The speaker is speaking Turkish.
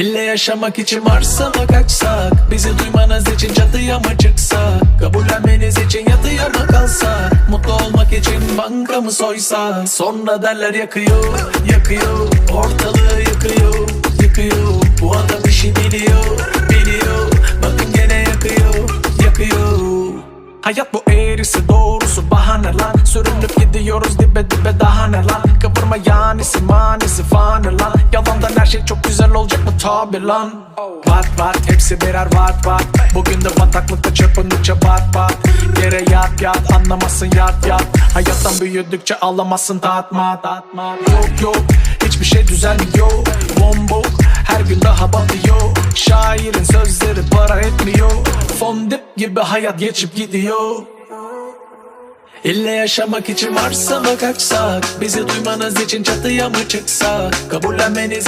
yaşamak için varsa mı kaçsak. Bizi duymanız için çatıya mı çıksak? Kabullenmeniz için yatıya mı kalsak? Mutlu olmak için banka mı soysak? Sonra derler yakıyor, yakıyor. Ortalığı yıkıyor, yıkıyor. Bu adam işi biliyor, biliyor. Bakın gene yakıyor, yakıyor. Hayat bu eğrisi doğrusu bahane lan Sürünüp gidiyoruz dibe dibe. Daha ne lan? Kıvırma yanisi manisi fani lan. Yalandan her şey çok güzel olacak mı? Tabi lan. Vat vat hepsi birer vat vat Bugün de bataklıkta çırpındıkça bat bat. Yere yat yat. Anlamasın yat yat. Hayattan büyüdükçe alamazsın tatma tatma Yok yok. Hiçbir şey düzelmiyor Bombok. Her gün daha batıyor. Şairin sözleri para etmiyor. Fondip gibi hayat geçip gidiyor İlle yaşamak için varsa mı kaçsak Bizi duymanız için çatıya mı çıksak? Kabullenmeniz